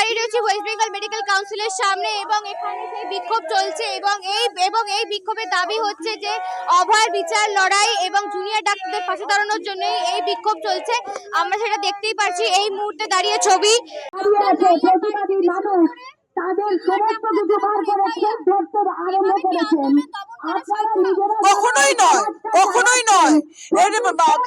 দাঁড়িয়ে রয়েছি West Bengal medical কাউন্সিলের সামনে এবং এখানে সেই বিক্ষোভ চলছে এবং এই এবং এই বিক্ষোভের দাবি হচ্ছে যে অভয়ের বিচার লড়াই এবং জুনিয়র ডাক্তারদের ফাঁসি দাঁড়ানোর জন্য এই বিক্ষোভ চলছে। আমরা সেটা দেখতেই পাচ্ছি এই মুহূর্তে দাঁড়িয়ে ছবি। তাদের সমস্ত কিছু বার ধরতে আরম্ভ করেছেন কখনোই নয় কখনোই নয়। এটা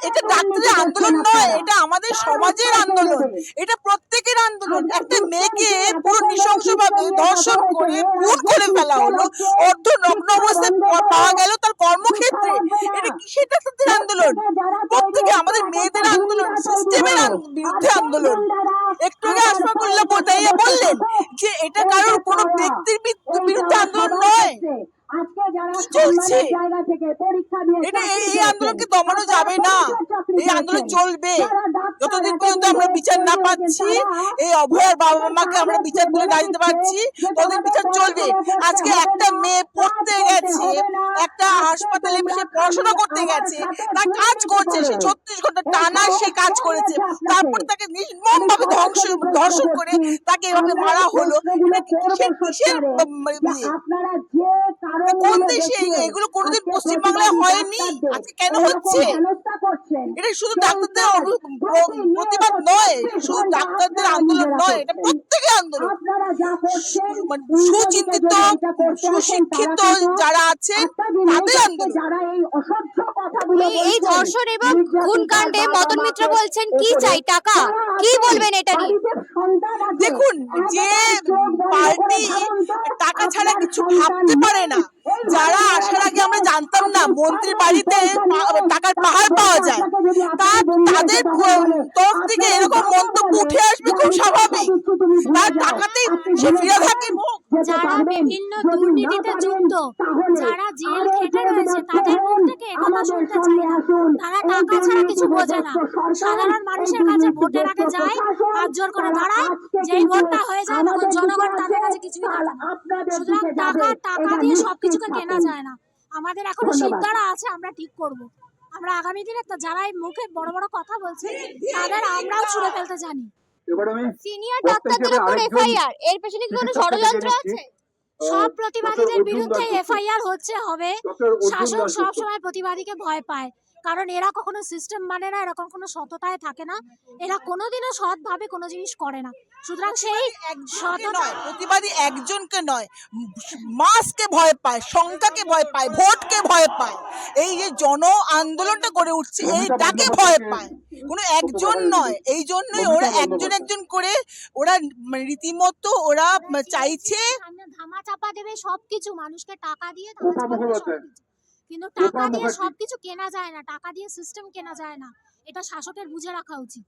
এটা ডাক্তারের আন্দোলন নয় এটা আমাদের সমাজের আন্দোলন এটা প্রত্যেকের আন্দোলন। একটা মেয়েকে পুরো নৃশংসভাবে ধর্ষণ করে খুন করে ফেলা হলো। অর্ধ নগ্ন অবস্থায় পাওয়া গেল তার কর্মক্ষেত্রে। এটা কিসের ডাক্তারদের আন্দোলন? প্রত্যেকে আমাদের মেয়েদের আন্দোলন সিস্টেমের বিরুদ্ধে আন্দোলন। একটু আগে আশফাকুল্লাহ বললেন যে এটা কারোর কোনো ব্যক্তির বিরুদ্ধে আন্দোলন নয়। কি চলছে? এটা এই আন্দোলনকে দমানো যাবে না? এই আন্দোলন চলবে। যতদিন পর্যন্ত আমরা বিচার না পাচ্ছি এই অভয়ের বাবা মাকে আমরা বিচার তুলে না দিতে পারছি ততদিন বিচার চলবে। আজকে একটা মেয়ে পড়তে গেছে একটা হাসপাতালে সে পড়াশোনা করতে গেছে তার কাজ করছে সে ছত্রিশ ঘণ্টা টানা সে কাজ করেছে তারপরে তাকে নির্মম ভাবে ধ্বংস ধর্ষণ করে তাকে এভাবে মারা হলো। কিসের কিসের ইয়ে? কোন দেশে এগুলো কোনোদিন পশ্চিমবাংলায় হয়নি। আজকে কেন হচ্ছে? এটা শুধু ডাক্তারদের প্রতিবাদ নয় শুধু ডাক্তারদের আন্দোলন নয় এটা প্রত্যেকের আন্দোলন। আপনারা যা করছেন মানে সুচিন্তিত সুশিক্ষিত যারা আছে তাদের আন্দোলন। এই ধর্ষণ এবং খুন কাণ্ডে মদন মিত্র বলছেন কি চাই টাকা? কি বলবেন এটা নিয়ে? দেখুন যে পার্টি টাকা ছাড়া কিছু ভাবতে পারে না। যারা আসার আগে আমরা জানতাম না মন্ত্রীর বাড়িতে টাকার পাহাড় পাওয়া যায়। তাদের তরফ থেকে এরকম মন্তব্য উঠে আসবে খুব স্বাভাবিক। তার টাকাতেই সে ফিরে থাকে যারা বিভিন্ন দুর্নীতিতে যুক্ত, যারা জেল খেটে রয়েছে, তাদের মুখ থেকে একথা আমাদের শুনতে চাই না। তারা টাকা ছাড়া কিছু বোঝে না। সাধারণ মানুষের কাছে ভোটের আগে যায়, হাত জোর করে দাঁড়ায়, যেই ভোটটা হয়ে যায় তখন জনগণ তাদের কাছে কিছুই থাকে না। সুতরাং টাকা টাকা দিয়ে সবকিছুকে কেনা যায় না। আমাদের এখনও সিদ্ধারা আছে আমরা ঠিক করব। আমরা আগামী দিনে যারা এই মুখে বড় বড় কথা বলছে তাদের আমরাও ছুড়ে ফেলতে জানি। সিনিয়র ডাক্তারদের উপর এফআইআর এর পেছনে কি কোনো ষড়যন্ত্র আছে? সব প্রতিবাদীদের বিরুদ্ধে। এফআইআর হচ্ছে হবে। শাসক। সবসময় প্রতিবাদীকে ভয় পায়। কারণ এরা কখনো সিস্টেম মানে না এরকম কোনো সততায় থাকে না। এরা কোনোদিনও সৎভাবে কোনো জিনিস করে না। সুতরাং সেই নয় প্রতিবাদী একজনকে নয় মাসকে ভয় পায় সংখ্যাকে ভয় পায় ভোটকে ভয় পায়। এই যে জন আন্দোলনটা গড়ে উঠছে এইটাকে ভয় পায়। কোনো একজন নয় এই জন্যই ওরা একজন একজন করে ওরা মানে রীতিমতো ওরা চাইছে ধামা চাপা দেবে সবকিছু মানুষকে টাকা দিয়ে। কিন্তু টাকা দিয়ে সবকিছু কেনা যায় না টাকা দিয়ে সিস্টেম কেনা যায় না। এটা শাসকের বুঝে রাখা উচিত।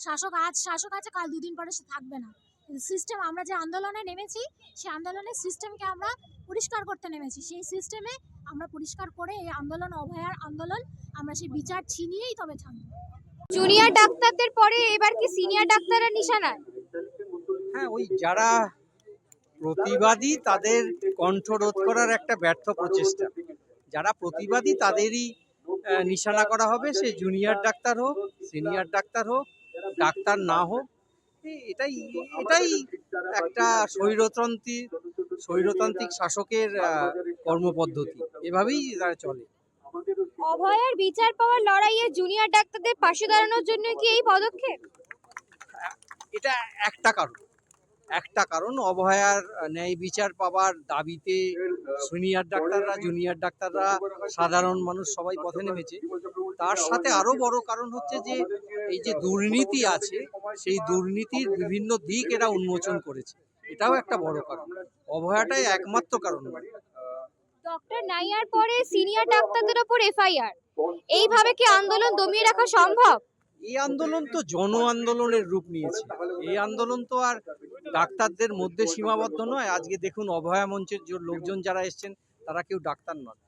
শাসক আজ শাসক আছে কাল দুদিন পরে সে থাকবে না। সিস্টেম আমরা যে আন্দোলনে নেমেছি সেই আন্দোলনের সিস্টেমকে আমরা পরিষ্কার করতে নেমেছি। সেই সিস্টেমে আমরা পরিষ্কার করে এই আন্দোলন অভয়ার আন্দোলন আমরা সেই বিচার ছিনিয়েই তবে থামবো। জুনিয়র ডাক্তারদের পরে এবার কি সিনিয়র ডাক্তাররা নিশানায় হ্যাঁ ওই যারা প্রতিবাদী তাদের কণ্ঠরোধ করার একটা ব্যর্থ প্রচেষ্টা। যারা প্রতিবাদী তাদেরই নিশানা করা হবে, সে জুনিয়র ডাক্তার হোক, সিনিয়র ডাক্তার হোক, ডাক্তার না হোক এটাই এটাই একটা স্বৈরতন্ত্রী, স্বৈরতান্ত্রিক শাসকের কর্মপদ্ধতি। এভাবেই তারা চলে। অভয়ের বিচার পাওয়ার লড়াইয়ে জুনিয়র ডাক্তারদের পাশে দাঁড়ানোর জন্য কি এই পদক্ষেপ? এটা একটা কারণ। একটা কারণ অবহেয়ার ন্যায় বিচার পাওয়ার দাবিতে সিনিয়র ডাক্তাররা জুনিয়র ডাক্তাররা, সাধারণ মানুষ সবাই পথে নেমেছে। তার সাথে আরও বড় কারণ হচ্ছে যে, এই যে দুর্নীতি আছে, সেই দুর্নীতির বিভিন্ন দিক এরা উন্মোচন করেছে। এটাও একটা বড় কারণ। অবহেয়াটাই একমাত্র কারণ। ডক্টর নাইয়ার পরে সিনিয়র ডাক্তারদের ওপর এফআইআর। এইভাবে কি আন্দোলন দমিয়ে রাখা সম্ভব? এই আন্দোলন তো জন আন্দোলনের রূপ নিয়েছে। এই আন্দোলন তো আর ডাক্তারদের মধ্যে সীমাবদ্ধ নয়। আজকে দেখুন অভয়া মঞ্চের যে লোকজন যারা এসছেন, তারা কেউ ডাক্তার নন।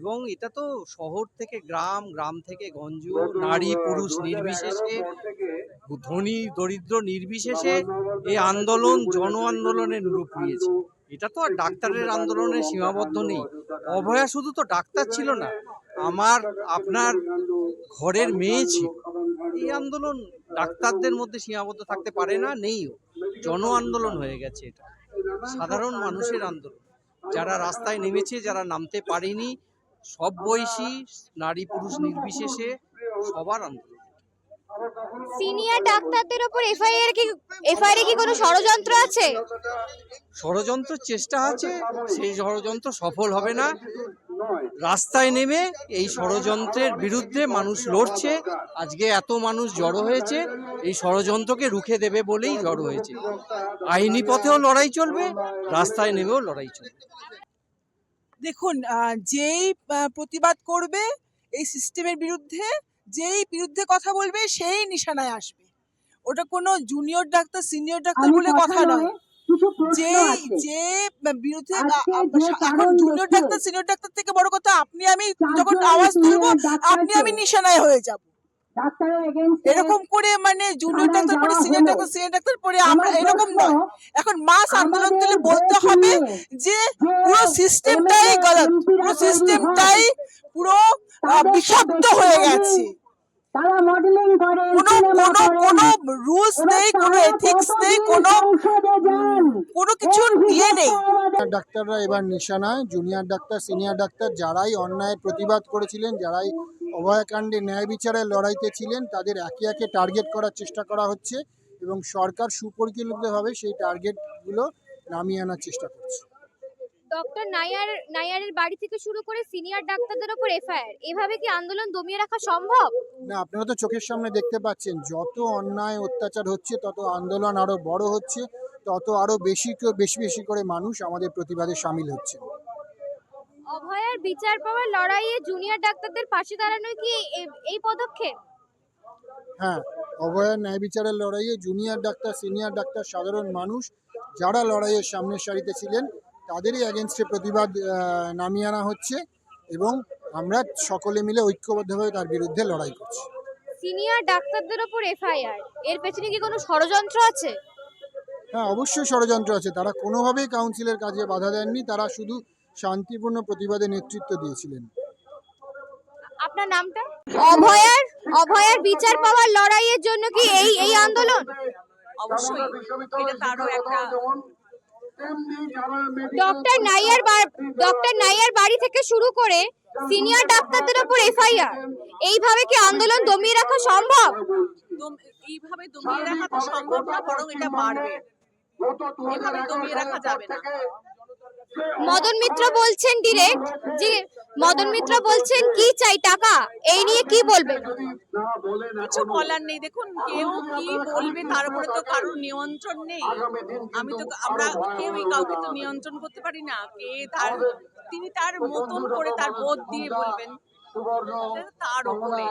এবং এটা তো শহর থেকে গ্রাম গ্রাম থেকে গঞ্জ, নারী, পুরুষ নির্বিশেষে, ধনী, দরিদ্র নির্বিশেষে এই আন্দোলন জন আন্দোলনের রূপ নিয়েছে। এটা তো আর ডাক্তারের আন্দোলনের সীমাবদ্ধ নেই। অভয়া শুধু তো ডাক্তার ছিল না, আমার, আপনার ঘরের মেয়ে ছিল। এই আন্দোলন ডাক্তারদের মধ্যে সীমাবদ্ধ থাকতে পারে না নেইও জন আন্দোলন হয়ে গেছে এটা। সাধারণ মানুষের আন্দোলন। যারা রাস্তায় নেমেছে, যারা নামতে পারেনি, সব বয়সী নারী পুরুষ নির্বিশেষে সবার আন্দোলন। সিনিয়র ডাক্তারদের ওপর এফআইআর কি এফআইআর কি কোনো ষড়যন্ত্র আছে? ষড়যন্ত্র চেষ্টা আছে সেই ষড়যন্ত্র সফল হবে না। রাস্তায় নেমে এই ষড়যন্ত্রের বিরুদ্ধে মানুষ লড়ছে। আজকে এত মানুষ জড়ো হয়েছে এই ষড়যন্ত্রকে রুখে দেবে বলেই জড়ো হয়েছে। আইনি পথেও লড়াই চলবে রাস্তায় নেমেও লড়াই চলবে। দেখুন আহ, যেই প্রতিবাদ করবে এই সিস্টেমের বিরুদ্ধে যেই বিরুদ্ধে কথা বলবে সেই নিশানায় আসবে। ওটা কোনো জুনিয়র ডাক্তার সিনিয়র ডাক্তার বলে কথা নয় যে যে বিরুদ্ধে এখন জুনিয়র ডাক্তার সিনিয়র ডাক্তার থেকে বড় কথা আপনি আমি যখন আওয়াজ তুলবো আপনি আমি নিশানায় হয়ে যাব। এরকম করে মানে জুনিয়র ডাক্তার পরে সিনিয়র ডাক্তার সিনিয়র ডাক্তার পরে আমরা এরকম নয়। এখন মাস আন্দোলন তুলে বলতে হবে যে পুরো সিস্টেমটাই গলত পুরো সিস্টেমটাই পুরো বিষাক্ত হয়ে গেছে। তারা মডেলিং করে কোনো কোনো কোনো রুলস এবার নেই কোনো এথিক্স নেই কোনো কোনো এই ইয়ে নেই। জুনিয়র ডাক্তাররা এবার নিশানায় জুনিয়র ডাক্তার সিনিয়র ডাক্তার যারাই অন্যায়ের প্রতিবাদ করেছিলেন যারাই অভয়াকাণ্ডে ন্যায় বিচারের লড়াইতে ছিলেন তাদের একে একে টার্গেট করার চেষ্টা করা হচ্ছে এবং সরকার সুপরিকল্পিতভাবে সেই টার্গেটগুলো নামিয়ে আনার চেষ্টা করছে। ডক্টর নায়ার নায়ারের বাড়ি থেকে শুরু করে সিনিয়র ডাক্তারদের ওপর এফআইআর। এভাবে কি আন্দোলন দমিয়ে রাখা সম্ভব? না আপনারা তো চোখের সামনে দেখতে পাচ্ছেন যত অন্যায় অত্যাচার হচ্ছে তত আন্দোলন আরও বড় হচ্ছে তত আরও বেশি বেশি বেশি করে মানুষ আমাদের প্রতিবাদে সামিল হচ্ছে। অভয়ার বিচার পাওয়ার লড়াইয়ে জুনিয়র ডাক্তারদের পাশে দাঁড়ানো কি এই পদক্ষেপ? হ্যাঁ অভয়ার ন্যায় বিচারের লড়াইয়ে জুনিয়র ডাক্তার সিনিয়র ডাক্তার সাধারণ মানুষ যারা লড়াইয়ের সামনের সারিতে ছিলেন তাদেরই অ্যাগেনস্টে প্রতিবাদ নামিয়ে আনা হচ্ছে এবং আমরা সকলে মিলে ঐক্যবদ্ধভাবে তার বিরুদ্ধে লড়াই করছি। সিনিয়র ডাক্তারদের ওপর এফআইআর এর পেছনে কি কোনো ষড়যন্ত্র আছে? হ্যাঁ অবশ্যই ষড়যন্ত্র আছে। তারা কোনোভাবেই কাউন্সিলের কাজে বাধা দেননি তারা শুধু শান্তিপূর্ণ প্রতিবাদে নেতৃত্ব দিয়েছিলেন। আপনার নামটা? অভয়ার অভয়ার বিচার পাওয়ার লড়াইয়ের জন্য কি এই এই আন্দোলন? অবশ্যই। এটা তারও একটা ডক্টর নাইয়ার ডক্টর নাইয়ার বাড়ি থেকে শুরু করে সিনিয়র ডাক্তারদের উপর এফআইআর এইভাবে কি আন্দোলন দমিয়ে রাখা সম্ভব? এইভাবে দমিয়ে রাখা তো সম্ভব না বরং এটা বাড়বে। এভাবে দমিয়ে রাখা যাবে না। মদন মিত্র বলছেন ডিরেক্ট যে মদন মিত্র বলছেন, কি চাই টাকা? এই নিয়ে কি বলবেন? কিছু বলার নেই। দেখুন, কেউ কি বলবে তার উপরে তো কারোর নিয়ন্ত্রণ নেই। আমি তো আমরা কেউই কাউকে তো নিয়ন্ত্রণ করতে পারি না। কে তার, তিনি তার মতন করে তার বোধ দিয়ে বলবেন। তার উপরে।